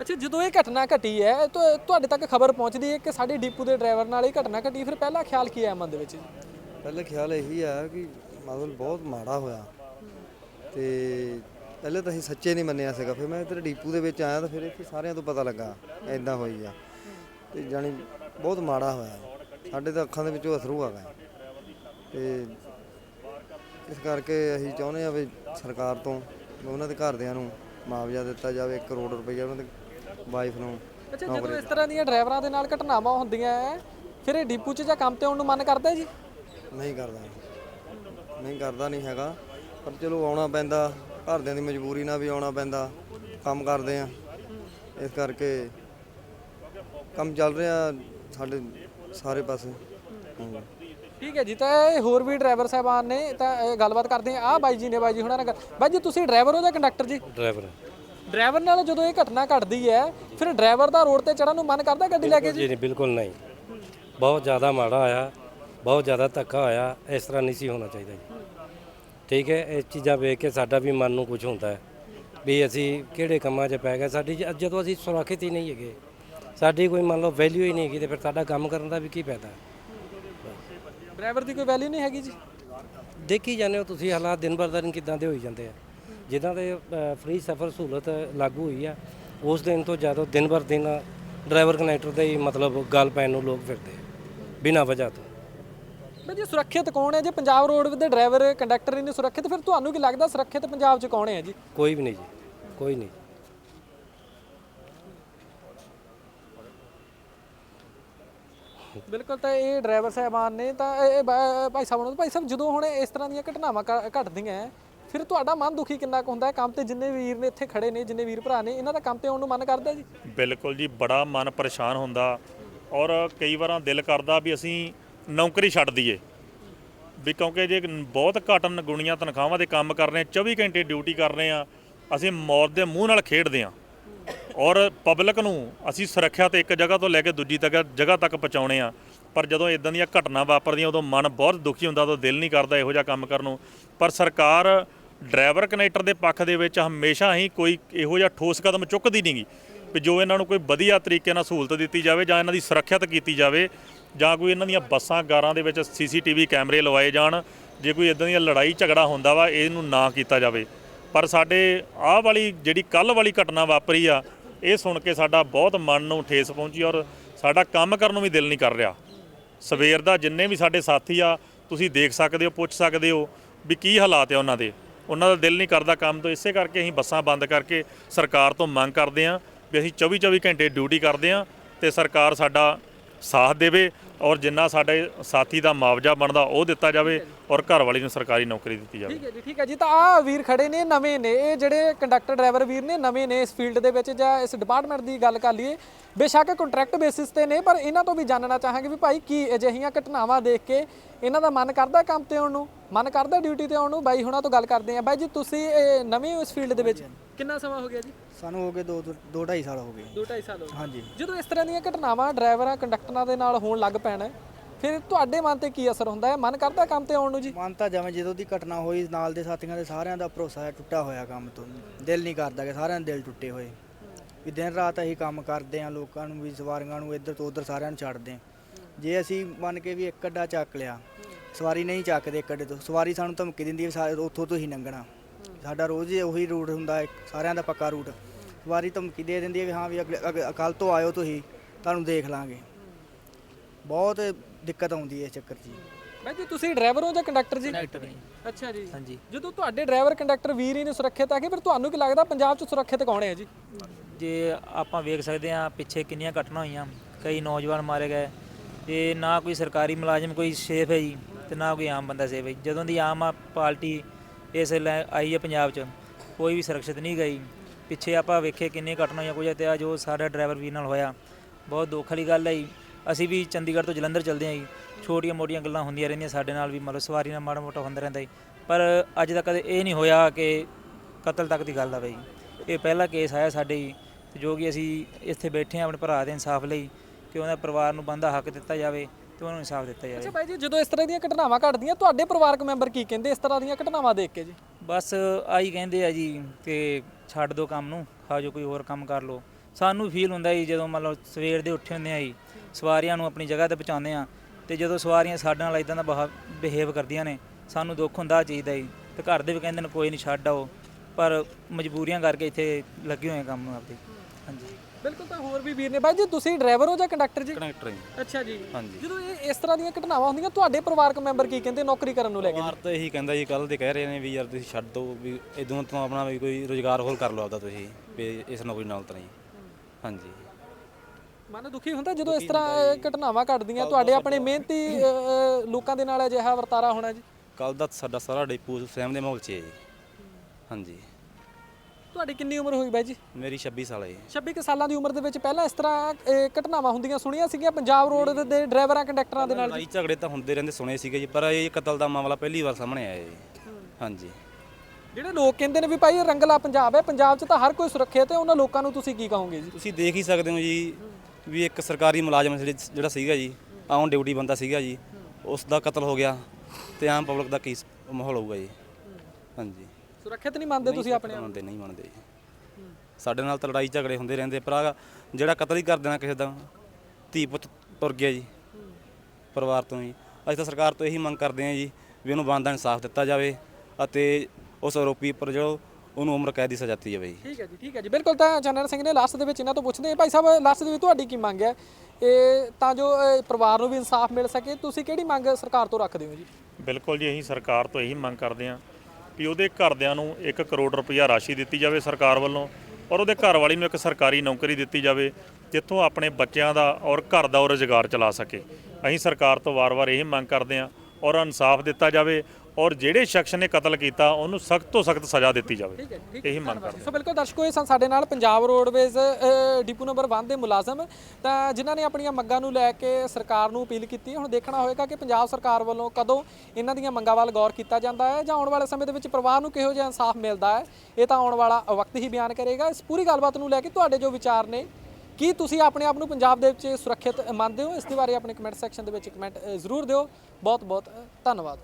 ਅੱਛਾ, ਜਦੋਂ ਇਹ ਘਟਨਾ ਘਟੀ ਹੈ ਤੁਹਾਡੇ ਤੱਕ ਖਬਰ ਪਹੁੰਚਦੀ ਹੈ ਕਿ ਸਾਡੇ ਡਿਪੂ ਦੇ ਡਰਾਈਵਰ ਨਾਲ ਇਹ ਘਟਨਾ ਘਟੀ, ਫਿਰ ਪਹਿਲਾ ਖਿਆਲ ਕੀ ਆਇਆ ਮਨ ਦੇ ਵਿੱਚ? ਪਹਿਲੇ ਖਿਆਲ ਇਹੀ ਆ ਕਿ ਮਤਲਬ ਬਹੁਤ ਮਾੜਾ ਹੋਇਆ। ਤੇ ਪਹਿਲੇ ਤਾਂ ਅਸੀਂ ਸੱਚੇ ਨਹੀਂ ਮੰਨਿਆ ਸੀਗਾ। ਫਿਰ ਮੈਂ ਇੱਧਰ ਡੀਪੂ ਦੇ ਵਿੱਚ ਆਇਆ ਤਾਂ ਫਿਰ ਇੱਥੇ ਸਾਰਿਆਂ ਤੋਂ ਪਤਾ ਲੱਗਾ ਐਦਾਂ ਹੋਈ ਆ। ਤੇ ਜਾਣੀ ਬਹੁਤ ਮਾੜਾ ਹੋਇਆ। ਸਾਡੇ ਤਾਂ ਅੱਖਾਂ ਦੇ ਵਿੱਚੋਂ ਅਥਰੂ ਆ ਗਏ। ਤੇ ਇਸ ਕਰਕੇ ਅਸੀਂ ਚਾਹੁੰਦੇ ਆ ਵੀ ਸਰਕਾਰ ਤੋਂ ਉਹਨਾਂ ਦੇ ਘਰਦਿਆਂ ਨੂੰ ਮੁਆਵਜ਼ਾ ਦਿੱਤਾ ਜਾਵੇ 1 ਕਰੋੜ ਰੁਪਈਆ ਉਹਨਾਂ ਦੀ ਵਾਈਫ ਨੂੰ ਅੱਛਾ ਜਦੋਂ ਇਸ ਤਰ੍ਹਾਂ ਦੀਆਂ ਡਰਾਈਵਰਾਂ ਦੇ ਨਾਲ ਘਟਨਾਵਾਂ ਹੁੰਦੀਆਂ ਹੈ ਫਿਰ ਇਹ ਡਿਪੂ 'ਚ ਜਾਂ ਕੰਮ ਤੇ ਆਉਣ ਨੂੰ ਮਨ ਕਰਦਾ ਜੀ? ਨਹੀਂ ਕਰਦਾ। ਨਹੀਂ ਕਰਦਾ ਨਹੀਂ ਹੈਗਾ। ਪਰ ਚਲੋ ਆਉਣਾ ਪੈਂਦਾ ਘਰਦਿਆਂ ਦੀ ਮਜਬੂਰੀ ਨਾਲ ਵੀ ਆਉਣਾ ਪੈਂਦਾ ਕੰਮ ਕਰਦੇ ਆ। ਇਸ ਕਰਕੇ ਕੰਮ ਚੱਲ ਰਿਹਾ ਸਾਡੇ ਸਾਰੇ ਪਾਸੇ। ਠੀਕ ਹੈ ਜੀ ਤਾਂ ਇਹ ਹੋਰ ਵੀ ਡਰਾਈਵਰ ਸਾਹਿਬਾਨ ਨੇ ਤਾਂ ਇਹ ਗੱਲਬਾਤ ਕਰਦੇ ਆ ਆ ਬਾਈ ਜੀ ਨੇ ਬਾਈ ਜੀ ਹੁਣਾਂ ਨਾਲ ਗੱਲ- ਬਾਈ ਜੀ ਤੁਸੀਂ ਡਰਾਈਵਰ ਹੋ ਜਾਂ ਕੰਡਕਟਰ ਜੀ? ਡਰਾਈਵਰ ਡਰਾਈਵਰ ਨਾਲ ਜਦੋਂ ਇਹ ਘਟਨਾ ਘਟਦੀ ਹੈ ਫਿਰ ਡਰਾਈਵਰ ਦਾ ਰੋਡ ਤੇ ਚੜਨ ਨੂੰ ਮਨ ਕਰਦਾ ਗੱਡੀ ਲੈ ਕੇ ਜੀ? ਜੀ ਨਹੀਂ ਬਿਲਕੁਲ ਨਹੀਂ। ਬਹੁਤ ਜ਼ਿਆਦਾ ਮਾੜਾ ਹੋਇਆ ਬਹੁਤ ਜ਼ਿਆਦਾ ਧੱਕਾ ਹੋਇਆ ਇਸ ਤਰ੍ਹਾਂ ਨਹੀਂ ਸੀ ਹੋਣਾ ਚਾਹੀਦਾ ਜੀ। ਠੀਕ ਹੈ ਇਹ ਚੀਜ਼ਾਂ ਵੇਖ ਕੇ ਸਾਡਾ ਵੀ ਮਨ ਨੂੰ ਕੁਝ ਹੁੰਦਾ ਹੈ ਵੀ ਅਸੀਂ ਕਿਹੜੇ ਕੰਮਾਂ 'ਚ ਪੈ ਗਏ। ਸਾਡੀ ਜ- ਜਦੋਂ ਅਸੀਂ ਸੁਰੱਖਿਅਤ ਹੀ ਨਹੀਂ ਹੈਗੇ ਸਾਡੀ ਕੋਈ ਮੰਨ ਲਓ ਵੈਲਿਊ ਹੀ ਨਹੀਂ ਹੈਗੀ ਤੇ ਫਿਰ ਸਾਡਾ ਕੰਮ ਕਰਨ ਦਾ ਵੀ ਕੀ ਫਾਇਦਾ। ਡਰਾਈਵਰ ਦੀ ਕੋਈ ਵੈਲਿਊ ਨਹੀਂ ਹੈਗੀ ਜੀ? ਦੇਖੀ ਜਾਂਦੇ ਹੋ ਤੁਸੀਂ ਹਾਲਾਤ ਦਿਨ ਬਰ ਦਿਨ ਕਿਦਾਂ ਦੇ ਹੋਈ ਜਾਂਦੇ ਆ। ਜਿੱਦਾਂ ਦੇ ਫ੍ਰੀ ਸਫਰ ਸਹੂਲਤ ਲਾਗੂ ਹੋਈ ਆ ਉਸ ਦਿਨ ਤੋਂ ਜ਼ਿਆਦਾ ਦਿਨ ਬਰ ਦਿਨ ਡਰਾਈਵਰ ਕਨੈਕਟਰ ਦੇ ਹੀ ਮਤਲਬ ਗੱਲ ਪੈਣ ਨੂੰ ਲੋਕ ਫਿਰਦੇ ਬਿਨਾਂ ਵਜ੍ਹਾ ਤੋਂ। ਬਈ ਜੀ ਸੁਰੱਖਿਅਤ ਕੌਣ ਹੈ? ਜੇ ਪੰਜਾਬ ਰੋਡ ਦੇ ਡਰਾਈਵਰ ਕੰਡਕਟਰ ਨਹੀਂ ਸੁਰੱਖਿਅਤ ਫਿਰ ਤੁਹਾਨੂੰ ਕੀ ਲੱਗਦਾ ਸੁਰੱਖਿਅਤ ਪੰਜਾਬ 'ਚ ਕੌਣ ਹੈ ਜੀ? ਕੋਈ ਵੀ ਨਹੀਂ ਜੀ ਕੋਈ ਨਹੀਂ। ਬਿਲਕੁਲ ਤਾਂ ਇਹ ਡਰਾਈਵਰ ਸਾਹਿਬਾਨ ਨੇ ਤਾਂ ਇਹ ਬਾ- ਭਾਈ ਸਾਹਿਬ ਨੂੰ ਭਾਈ ਸਾਹਿਬ ਜਦੋਂ ਹੁਣ ਇਸ ਤਰ੍ਹਾਂ ਦੀਆਂ ਘਟਨਾਵਾਂ ਘ- ਘਟਦੀਆਂ ਹੈ, ਫਿਰ ਤੁਹਾਡਾ ਮਨ ਦੁਖੀ ਕਿੰਨਾ ਕੁ ਹੁੰਦਾ ਹੈ? ਕੰਮ ਤੇ ਜਿੰਨੇ ਵੀਰ ਨੇ ਇੱਥੇ ਖੜੇ ਨੇ ਜਿੰਨੇ ਵੀਰ ਭਰਾ ਨੇ ਇਹਨਾਂ ਦਾ ਕੰਮ ਤੇ ਆਉਣ ਨੂੰ ਮਨ ਕਰਦਾ ਜੀ? ਬਿਲਕੁਲ ਜੀ ਬੜਾ ਮਨ ਪਰੇਸ਼ਾਨ ਹੁੰਦਾ ਔਰ ਕਈ ਵਾਰਾਂ ਦਿਲ ਕਰਦਾ ਵੀ ਅਸੀਂ ਨੌਕਰੀ ਛੱਡ ਦਈਏ। ਵੀ ਕਿਉਂਕਿ ਜੇ ਬਹੁਤ ਘੱਟ ਗੁਣੀਆਂ ਤਨਖਾਹਾਂ ਦੇ ਕੰਮ ਕਰ ਰਹੇ ਹਾਂ 24 ਘੰਟੇ ਡਿਊਟੀ ਕਰ ਰਹੇ ਆ ਅਸੀਂ ਮੌਤ ਦੇ ਮੂੰਹ ਨਾਲ ਖੇਡਦੇ ਆ ਔਰ ਪਬਲਿਕ ਨੂੰ ਅਸੀਂ ਸੁਰੱਖਿਆ ਤੇ ਇੱਕ ਜਗ੍ਹਾ ਤੋਂ ਲੈ ਕੇ ਦੂਜੀ ਤੱਕ ਜਗ੍ਹਾ ਤੱਕ ਪਹੁੰਚਾਉਣੇ ਆ ਪਰ ਜਦੋਂ ਇਦਾਂ ਦੀਆਂ ਘਟਨਾ ਵਾਪਰਦੀਆਂ, ਉਦੋਂ ਮਨ ਬਹੁਤ ਦੁਖੀ ਹੁੰਦਾ, ਉਦੋਂ ਦਿਲ ਨਹੀਂ ਕਰਦਾ ਇਹੋ ਜਿਹਾ ਕੰਮ ਕਰਨ ਨੂੰ। ਪਰ ਸਰਕਾਰ ਡਰਾਈਵਰ ਕਨੈਕਟਰ ਦੇ ਪੱਖ ਦੇ ਵਿੱਚ ਹਮੇਸ਼ਾ ਹੀ ਕੋਈ ਇਹੋ ਜਿਹਾ ਠੋਸ ਕਦਮ ਚੁੱਕਦੀ ਨਹੀਂਗੀ। ਵੀ ਜੋ ਇਹਨਾਂ ਨੂੰ ਕੋਈ ਵਧੀਆ ਤਰੀਕੇ ਨਾਲ ਸਹੂਲਤ ਦਿੱਤੀ ਜਾਵੇ ਜਾਂ ਇਹਨਾਂ ਦੀ ਸੁਰੱਖਿਅਤ ਕੀਤੀ ਜਾਵੇ ਜਾਂ ਕੋਈ ਇਹਨਾਂ ਦੀਆਂ ਬੱਸਾਂ ਕਾਰਾਂ ਦੇ ਵਿੱਚ ਸੀਸੀਟੀਵੀ ਕੈਮਰੇ ਲਵਾਏ ਜਾਣ, ਜੇ ਕੋਈ ਇਦਾਂ ਦੀਆਂ ਲੜਾਈ ਝਗੜਾ ਹੁੰਦਾ ਵਾ, ਇਹਨੂੰ ਨਾ ਕੀਤਾ ਜਾਵੇ। ਪਰ ਸਾਡੇ ਆਹ ਵਾਲੀ ਜਿਹੜੀ ਕੱਲ ਵਾਲੀ ਘਟਨਾ ਵਾਪਰੀ ਆ, ਇਹ ਸੁਣ ਕੇ ਸਾਡਾ ਬਹੁਤ ਮਨ ਨੂੰ ਠੇਸ ਪਹੁੰਚੀ ਔਰ ਸਾਡਾ ਕੰਮ ਕਰਨ ਨੂੰ ਵੀ ਦਿਲ ਨਹੀਂ ਕਰ ਰਿਹਾ। ਸਵੇਰ ਦਾ ਜਿੰਨੇ ਵੀ ਸਾਡੇ ਸਾਥੀ ਆ, ਤੁਸੀਂ ਦੇਖ ਸਕਦੇ ਹੋ, ਪੁੱਛ ਸਕਦੇ ਹੋ ਵੀ ਕੀ ਹਾਲਾਤ ਆ ਉਹਨਾਂ ਦੇ। ਉਹਨਾਂ ਦਾ ਦਿਲ ਨਹੀਂ ਕਰਦਾ ਕੰਮ ਤੋਂ, ਇਸੇ ਕਰਕੇ ਅਸੀਂ ਬੱਸਾਂ ਬੰਦ ਕਰਕੇ ਸਰਕਾਰ ਤੋਂ ਮੰਗ ਕਰਦੇ ਹਾਂ ਵੀ ਅਸੀਂ 24 24 ਘੰਟੇ ਡਿਊਟੀ ਕਰਦੇ ਹਾਂ ਤੇ ਸਰਕਾਰ ਸਾਡਾ ਸਾਥ ਦੇਵੇ ਔਰ ਜਿੰਨਾ ਸਾਡੇ ਸਾਥੀ ਦਾ ਮੁਆਵਜ਼ਾ ਬਣਦਾ ਉਹ ਦਿੱਤਾ ਜਾਵੇ। ਔਰ ਘਰ ਵਾਲੀ ਨੂੰ ਸਰਕਾਰੀ ਨੌਕਰੀ ਦਿੱਤੀ ਜਾਵੇ। ਠੀਕ ਹੈ ਜੀ ਠੀਕ ਹੈ ਜੀ ਤਾਂ ਆ ਵੀਰ ਖੜੇ ਨੇ ਨਵੇਂ ਨੇ। ਇਹ ਜਿਹੜੇ ਕੰਡਕਟਰ ਡਰਾਈਵਰ ਵੀਰ ਨੇ ਨਵੇਂ ਨੇ ਇਸ ਫੀਲਡ ਦੇ ਵਿੱਚ ਜਾਂ ਇਸ ਡਿਪਾਰਟਮੈਂਟ ਦੀ ਗੱਲ ਕਰ ਲਈਏ ਬੇਸ਼ੱਕ ਕੰਟਰੈਕਟ ਬੇਸਿਸ ਤੇ ਨੇ ਪਰ ਇਹਨਾਂ ਤੋਂ ਵੀ ਜਾਣਨਾ ਚਾਹਾਂਗੇ ਵੀ ਭਾਈ ਕੀ ਅਜਿਹੀਆਂ ਘਟਨਾਵਾਂ ਦੇਖ ਕੇ ਇਹਨਾਂ ਦਾ ਮਨ ਕਰਦਾ ਕੰਮ ਤੇ ਆਉਣ ਨੂੰ ਮਨ ਕਰਦਾ ਡਿਊਟੀ ਤੇ ਆਉਣ ਨੂੰ? ਬਾਈ ਹੁਣਾਂ ਤੋਂ ਗੱਲ ਕਰਦੇ ਆ ਬਾਈ ਜੀ ਤੁਸੀਂ ਇਹ ਨਵੇਂ ਹੋ ਇਸ ਫੀਲਡ ਦੇ ਵਿੱਚ ਕਿੰਨਾ ਸਮਾਂ ਹੋ ਗਿਆ ਜੀ? ਸਾਨੂੰ ਹੋ ਗਏ 2 2 2.5 ਸਾਲ ਹੋ ਗਏ। 2.5 ਸਾਲ ਹੋ ਗਏ। ਹਾਂਜੀ। ਜਦੋਂ ਇਸ ਤਰ੍ਹਾਂ ਦੀਆਂ ਘਟਨਾਵਾਂ ਡਰਾਈਵਰਾਂ ਕੰਡਕਟਰਾਂ ਦੇ ਨਾਲ ਹੋਣ ਲੱਗ ਪੈਣ ਫਿਰ ਤੁਹਾਡੇ ਮਨ ਤੇ ਕੀ ਅਸਰ ਹੁੰਦਾ ਹੈ? ਮਨ ਕਰਦਾ ਕੰਮ ਤੇ ਆਉਣ ਨੂੰ ਜੀ? ਮਨ ਤਾਂ ਜਿਵੇਂ ਜਦੋਂ ਦੀ ਘਟਨਾ ਹੋਈ, ਨਾਲ ਦੇ ਸਾਥੀਆਂ ਦੇ ਸਾਰਿਆਂ ਦਾ ਭਰੋਸਾ ਹੈ ਟੁੱਟਾ ਹੋਇਆ ਕੰਮ ਤੋਂ। ਦਿਲ ਨਹੀਂ ਕਰਦਾ ਕਿ ਸਾਰਿਆਂ ਦੇ ਦਿਲ ਟੁੱਟੇ ਹੋਏ। ਵੀ ਦਿਨ ਰਾਤ ਅਸੀਂ ਕੰਮ ਕਰਦੇ ਆ ਲੋਕਾਂ ਨੂੰ ਵੀ, ਸਵਾਰੀਆਂ ਨੂੰ ਇੱਧਰ ਤੋਂ ਉੱਧਰ ਸਾਰਿਆਂ ਨੂੰ ਛੱਡਦੇ ਆ ਜੇ ਅਸੀਂ ਮੰਨ ਕੇ ਵੀ ਇੱਕ ਅੱਡਾ ਚੱਕ ਲਿਆ, ਸਵਾਰੀ ਨਹੀਂ ਚੱਕਦੇ ਇੱਕ ਅੱਡੇ ਤੋਂ। ਸਵਾਰੀ ਸਾਨੂੰ ਧਮਕੀ ਦਿੰਦੀ ਹੈ ਵੀ ਸਾ- ਉੱਥੋਂ ਤੋਂ ਹੀ ਲੰਘਣਾ। ਸਾਡਾ ਰੋਜ਼ ਹੀ ਉਹੀ ਰੂਟ ਹੁੰਦਾ ਹੈ ਸਾਰਿਆਂ ਦਾ ਪੱਕਾ ਰੂਟ ਸਵਾਰੀ ਧਮਕੀ ਦੇ ਦਿੰਦੀ ਹੈ ਵੀ ਹਾਂ ਵੀ ਅਗਲੇ ਕੱਲ ਤੋਂ ਆਇਓ ਤੁਸੀਂ, ਤੁਹਾਨੂੰ ਦੇਖ ਲਾਂਗੇ। ਬਹੁਤ ਦਿੱਕਤ ਆਉਂਦੀ ਹੈ ਇਸ ਚੱਕਰ 'ਚ ਜੀ। ਬਾਈ ਜੀ ਤੁਸੀਂ ਡਰਾਈਵਰ ਹੋ ਜਾਂ ਕੰਡਕਟਰ ਜੀ? ਅੱਛਾ ਜੀ। ਹਾਂਜੀ। ਜਦੋਂ ਤੁਹਾਡੇ ਡਰਾਈਵਰ ਕੰਡਕਟਰ ਵੀਰ ਹੀ ਨੇ ਸੁਰੱਖਿਅਤ ਆ ਕੇ ਫਿਰ ਤੁਹਾਨੂੰ ਕੀ ਲੱਗਦਾ ਪੰਜਾਬ 'ਚ ਸੁਰੱਖਿਅਤ ਕੌਣ ਹੈ ਜੀ? ਜੇ ਆਪਾਂ ਵੇਖ ਸਕਦੇ ਹਾਂ ਪਿੱਛੇ ਕਿੰਨੀਆਂ ਘਟਨਾ ਹੋਈਆਂ। ਕਈ ਨੌਜਵਾਨ ਮਾਰੇ ਗਏ। ਤੇ ਨਾ ਕੋਈ ਸਰਕਾਰੀ ਮੁਲਾਜ਼ਮ ਕੋਈ ਸੇਫ ਹੈ ਜੀ ਤੇ ਨਾ ਕੋਈ ਆਮ ਬੰਦਾ ਸੇਫ ਹੈ ਜੀ। ਜਦੋਂ ਦੀ ਆਮ ਆ ਪਾਰਟੀ ਇਸ ਲੈ ਆਈ ਹੈ ਪੰਜਾਬ 'ਚ ਕੋਈ ਵੀ ਸੁਰੱਖਿਅਤ ਨਹੀਂ ਗਈ। ਪਿੱਛੇ ਆਪਾਂ ਵੇਖੇ ਕਿੰਨੀਆਂ ਘਟਨਾ ਹੋਈਆਂ ਕੁਝ ਤੇ ਆ ਜੋ ਸਾਡਾ ਡਰਾਈਵਰ ਵੀਰ ਨਾਲ ਹੋਇਆ। ਬਹੁਤ ਦੁੱਖ ਵਾਲੀ ਗੱਲ ਹੈ ਜੀ। ਅਸੀਂ ਵੀ ਚੰਡੀਗੜ੍ਹ ਤੋਂ ਜਲੰਧਰ ਚੱਲਦੇ ਹਾਂ ਜੀ। ਛੋਟੀਆਂ ਮੋਟੀਆਂ ਗੱਲਾਂ ਹੁੰਦੀਆਂ ਰਹਿੰਦੀਆਂ ਸਾਡੇ ਨਾਲ ਵੀ ਮਤਲਬ ਸਵਾਰੀ ਨਾਲ ਮਾੜਾ ਮੋਟਾ ਹੁੰਦਾ ਰਹਿੰਦਾ ਜੀ। ਪਰ ਅੱਜ ਤੱਕ ਕਦੇ ਇਹ ਨਹੀਂ ਹੋਇਆ ਕਿ ਕਤਲ ਤੱਕ ਦੀ ਗੱਲ ਆਵੇ ਜੀ ਇਹ ਪਹਿਲਾ ਕੇਸ ਆਇਆ ਸਾਡੇ ਜੀ ਤੇ ਜੋ ਕਿ ਅਸੀਂ ਇੱਥੇ ਬੈਠੇ ਹਾਂ ਆਪਣੇ ਭਰਾ ਦੇ ਇਨਸਾਫ ਲਈ ਕਿ ਉਹਨਾਂ ਪਰਿਵਾਰ ਨੂੰ ਬੰਦਾ ਹੱਕ ਦਿੱਤਾ ਜਾਵੇ ਤੇ ਉਹਨਾਂ ਨੂੰ ਇਨਸਾਫ ਦਿੱਤਾ ਅੱਛਾ ਜਾਵੇ ਬਾਈ ਜੀ ਜਦੋਂ ਇਸ ਤਰ੍ਹਾਂ ਦੀਆਂ ਘਟਨਾਵਾਂ ਘਟਦੀਆਂ ਤੁਹਾਡੇ ਪਰਿਵਾਰਕ ਮੈਂਬਰ ਕੀ ਕਹਿੰਦੇ ਇਸ ਤਰ੍ਹਾਂ ਦੀਆਂ ਘਟਨਾਵਾਂ ਦੇਖ ਕੇ ਜੀ? ਬਸ ਆਈ ਕਹਿੰਦੇ ਆ ਜੀ ਕਿ ਛੱਡ ਦਿਓ ਕੰਮ ਨੂੰ ਖਾ ਜੋ ਕੋਈ ਹੋਰ ਕੰਮ ਕਰ ਲਓ। ਸਾਨੂੰ ਫੀਲ ਹੁੰਦਾ ਜੀ ਜਦੋਂ ਮੰਨ ਲਓ ਸਵੇਰ ਦੇ ਉੱਠੇ ਹੁੰਦੇ ਆ ਜੀ ਸਵਾਰੀਆਂ ਨੂੰ ਆਪਣੀ ਜਗ੍ਹਾ ਤੇ ਪਹੁੰਚਾਉਂਦੇ ਆ ਤੇ ਜਦੋਂ ਸਵਾਰੀਆਂ ਸਾਡੇ ਨਾਲ ਇਦਾਂ ਦਾ ਬਿਹੇਵ ਕਰਦੀਆਂ ਨੇ ਸਾਨੂੰ ਦੁੱਖ ਹੁੰਦਾ ਚਾਹੀਦਾ ਜੀ ਤੇ ਘਰ ਦੇ ਵੀ ਕਹਿੰਦੇ ਨੇ ਕੋਈ ਨਹੀਂ ਛੱਡ ਆਓ ਪਰ ਮਜਬੂਰੀਆਂ ਕਰਕੇ ਇੱਥੇ ਲੱਗੇ ਹੋਏ ਕੰਮ ਆਪਦੇ। ਹਾਂਜੀ। ਬਿਲਕੁਲ ਤਾਂ ਹੋਰ ਵੀ ਵੀਰ ਨੇ। ਬਾਈ ਜੀ ਤੁਸੀਂ ਡਰਾਈਵਰ ਹੋ ਜਾਂ ਕੰਡਕਟਰ ਜੀ? ਕਨੈਕਟਰ ਜੀ। ਅੱਛਾ ਜੀ। ਹਾਂਜੀ। ਜਦੋਂ ਇਹ ਇਸ ਤਰ੍ਹਾਂ ਦੀਆਂ ਘਟਨਾਵਾਂ ਹੁੰਦੀਆਂ ਤੁਹਾਡੇ ਪਰਿਵਾਰਕ ਮੈਂਬਰ ਕੀ ਕਹਿੰਦੇ ਨੌਕਰੀ ਕਰਨ ਨੂੰ ਲੈ ਕੇ? ਮਾਰ ਤਾਂ ਇਹੀ ਕਹਿੰਦਾ ਜੀ ਕੱਲ ਦੇ ਕਹਿ ਰਹੇ ਨੇ ਵੀ ਯਾਰ ਤੁਸੀਂ ਛੱਡ ਦਿਓ ਵੀ ਇਦੋਂ ਤੋਂ ਆਪਣਾ ਵੀ ਕੋਈ ਰੋਜ਼ਗਾਰ ਹੋਰ ਕਰ ਲਓ ਆਪਦਾ ਤੁਸੀਂ ਵੀ ਇਸ ਨੌਕਰੀ ਨਾਲ ਤਾਂ ਨਹੀਂ। ਹਾਂਜੀ। ਮਨ ਦੁਖੀ ਹੁੰਦਾ ਜਦੋਂ ਇਸ ਤਰ੍ਹਾਂ ਇਹ ਘਟਨਾਵਾਂ ਘਟਦੀਆਂ ਤੁਹਾਡੇ ਆਪਣੇ ਮਿਹਨਤੀ ਅ, ਅ, ਲੋਕਾਂ ਦੇ ਨਾਲ ਅਜਿਹਾ ਵਰਤਾਰਾ ਹੋਣਾ ਜੀ? ਕੱਲ ਦਾ ਸਾਡਾ ਸਾਰਾ ਡਿਪੂ ਸਹਿਮ ਦੇ ਮਾਹੌਲ 'ਚ ਹੈ ਜੀ। ਹਾਂਜੀ। ਤੁਹਾਡੀ ਕਿੰਨੀ ਉਮਰ ਹੋਈ ਬਾਈ ਜੀ? ਮੇਰੀ 26 ਸਾਲ ਹੈ ਜੀ। 26 ਕੁ ਸਾਲਾਂ ਦੀ ਉਮਰ ਦੇ ਵਿੱਚ ਪਹਿਲਾਂ ਇਸ ਤਰ੍ਹਾਂ ਘਟਨਾਵਾਂ ਹੁੰਦੀਆਂ ਸੁਣੀਆਂ ਸੀਗੀਆਂ ਪੰਜਾਬ ਰੋਡ ਦੇ- ਦੇ ਡਰਾਈਵਰਾਂ ਕੰਡਕਟਰਾਂ ਦੇ ਨਾਲ ਲੜਾਈ ਝਗੜੇ ਤਾਂ ਹੁੰਦੇ ਰਹਿੰਦੇ ਸੁਣੇ ਸੀਗੇ ਜੀ ਪਰ ਇਹ ਕਤਲ ਦਾ ਮਾਮਲਾ ਪਹਿਲੀ ਵਾਰ ਸਾਹਮਣੇ ਆਇਆ ਜੀ। ਹਾਂਜੀ। ਜਿਹੜੇ ਲੋਕ ਕਹਿੰਦੇ ਨੇ ਵੀ ਭਾਈ ਇਹ ਰੰਗਲਾ ਪੰਜਾਬ ਹੈ ਪੰਜਾਬ 'ਚ ਤਾਂ ਹਰ ਕੋਈ ਸੁਰੱਖਿਅਤ ਹੈ ਉਹਨਾਂ ਲੋਕਾਂ ਨੂੰ ਤੁਸੀਂ ਕੀ ਕਹੋਗੇ ਜੀ? ਤੁਸੀਂ ਦੇਖ ਹੀ ਸਕਦੇ ਹੋ ਜੀ ਵੀ ਇੱਕ ਸਰਕਾਰੀ ਮੁਲਾਜ਼ਮ ਜਿਹੜੇ- ਜਿਹੜਾ ਸੀਗਾ ਜੀ ਆਨ ਡਿਊਟੀ ਬੰਦਾ ਸੀਗਾ ਜੀ ਉਸ ਦਾ ਕਤਲ ਹੋ ਗਿਆ ਤੇ ਆਮ ਪਬਲਿਕ ਦਾ ਕੀ ਸ- ਮਾਹੌਲ ਹੋਊਗਾ ਜੀ। ਹਾਂਜੀ। ਸੁਰੱਖਿਅਤ ਨਹੀਂ ਮੰਨਦੇ ਤੁਸੀਂ ਆਪਣੇ ਆਪ? ਮੰਨਦੇ ਨਹੀਂ ਮੰਨਦੇ ਜੀ। ਸਾਡੇ ਨਾਲ ਤਾਂ ਲੜਾਈ ਝਗੜੇ ਹੁੰਦੇ ਰਹਿੰਦੇ ਪਰ ਆਹ ਜਿਹੜਾ ਕਤਲ ਹੀ ਕਰ ਦੇਣਾ ਕਿਸੇ ਦਾ ਧੀ ਪੁੱਤ ਤੁਰ ਗਿਆ ਜੀ ਪਰਿਵਾਰ ਤੋਂ ਜੀ। ਅਸੀਂ ਤਾਂ ਸਰਕਾਰ ਤੋਂ ਇਹੀ ਮੰਗ ਕਰਦੇ ਹਾਂ ਜੀ ਵੀ ਉਹਨੂੰ ਬਣਦਾ ਇਨਸਾਫ ਦਿੱਤਾ ਜਾਵੇ ਅਤੇ ਉਸ ਆਰੋਪੀ ਉੱਪਰ ਜੋ ਉਹਨੂੰ ਉਮਰ ਕੈਦ ਦੀ ਸਜ਼ਾ ਦਿੱਤੀ ਜਾਵੇ ਜੀ ਠੀਕ ਹੈ ਜੀ ਠੀਕ ਹੈ ਜੀ। ਬਿਲਕੁਲ ਤਾਂ ਚੰਨਨ ਸਿੰਘ ਨੇ ਲਾਸਟ ਦੇ ਵਿੱਚ ਇਹਨਾਂ ਤੋਂ ਪੁੱਛਦੇ ਹਾਂ ਭਾਈ ਸਾਹਿਬ ਲਾਸਟ ਦੇ ਵਿੱਚ ਤੁਹਾਡੀ ਕੀ ਮੰਗ ਹੈ? ਇਹ ਤਾਂ ਜੋ ਪਰਿਵਾਰ ਨੂੰ ਵੀ ਇਨਸਾਫ ਮਿਲ ਸਕੇ ਤੁਸੀਂ ਕਿਹੜੀ ਮੰਗ ਸਰਕਾਰ ਤੋਂ ਰੱਖਦੇ ਹੋ ਜੀ? ਬਿਲਕੁਲ ਜੀ ਅਸੀਂ ਸਰਕਾਰ ਤੋਂ ਇਹੀ ਮੰਗ ਕਰਦੇ ਹਾਂ ਵੀ ਉਹਦੇ ਘਰਦਿਆਂ ਨੂੰ 1 ਕਰੋੜ ਰੁਪਈਆ ਰਾਸ਼ੀ ਦਿੱਤੀ ਜਾਵੇ ਸਰਕਾਰ ਵੱਲੋਂ ਔਰ ਉਹਦੇ ਘਰ ਵਾਲੀ ਨੂੰ ਇੱਕ ਸਰਕਾਰੀ ਨੌਕਰੀ ਦਿੱਤੀ ਜਾਵੇ ਜਿੱਥੋਂ ਆਪਣੇ ਬੱਚਿਆਂ ਦਾ ਔਰ ਘਰ ਦਾ ਉਹ ਰੁਜ਼ਗਾਰ ਚਲਾ ਸਕੇ। ਅਸੀਂ ਸਰਕਾਰ ਤੋਂ ਵਾਰ-ਵਾਰ ਇਹ ਮੰਗ ਕਰਦੇ ਹਾਂ ਔਰ ਇਨਸਾਫ ਦਿੱਤਾ ਜਾਵੇ ਔਰ ਜਿਹੜੇ ਸ਼ਖਸ ਨੇ ਕਤਲ ਕੀਤਾ ਉਹਨੂੰ ਸਖਤ ਤੋਂ ਸਖਤ ਸਜ਼ਾ ਦਿੱਤੀ ਜਾਵੇ। ਇਹੀ ਮੰਗ ਕਰਦੇ ਸੋ ਬਿਲਕੁਲ ਦਰਸ਼ਕੋ ਇਹ ਸਨ ਸਾਡੇ ਨਾਲ ਪੰਜਾਬ ਰੋਡਵੇਜ਼ ਡਿਪੂ ਨੰਬਰ 1 ਦੇ ਮੁਲਾਜ਼ਮ। ਤਾਂ ਜਿਨ੍ਹਾਂ ਨੇ ਆਪਣੀਆਂ ਮੰਗਾਂ ਨੂੰ ਲੈ ਕੇ ਸਰਕਾਰ ਨੂੰ ਅਪੀਲ ਕੀਤੀ। ਹੁਣ ਦੇਖਣਾ ਹੋਏਗਾ ਕਿ ਪੰਜਾਬ ਸਰਕਾਰ ਵੱਲੋਂ ਕਦੋਂ ਇਹਨਾਂ ਦੀਆਂ ਮੰਗਾਂ ਵੱਲ ਗੌਰ ਕੀਤਾ ਜਾਂਦਾ ਹੈ ਜਾਂ ਆਉਣ ਵਾਲੇ ਸਮੇਂ ਦੇ ਵਿੱਚ ਪਰਿਵਾਰ ਨੂੰ ਕਿਹੋ ਜਿਹਾ ਇਨਸਾਫ ਮਿਲਦਾ ਹੈ ਇਹ ਤਾਂ ਆਉਣ ਵਾਲਾ ਵਕਤ ਹੀ ਬਿਆਨ ਕਰੇਗਾ। ਇਸ ਪੂਰੀ ਗੱਲਬਾਤ ਨੂੰ ਲੈ ਕੇ ਤੁਹਾਡੇ ਜੋ ਵਿਚਾਰ ਨੇ ਕੀ ਤੁਸੀਂ ਆਪਣੇ ਆਪ ਨੂੰ ਪੰਜਾਬ ਦੇ ਵਿੱਚ ਸੁਰੱਖਿਅਤ ਮੰਨਦੇ ਹੋ? ਇਸ ਦੇ ਬਾਰੇ ਆਪਣੇ ਕਮੈਂਟ ਸੈਕਸ਼ਨ ਦੇ ਵਿੱਚ ਕਮੈਂਟ ਜ਼ਰੂਰ ਦਿਓ। ਬਹੁਤ ਬਹੁਤ ਧੰਨਵਾਦ।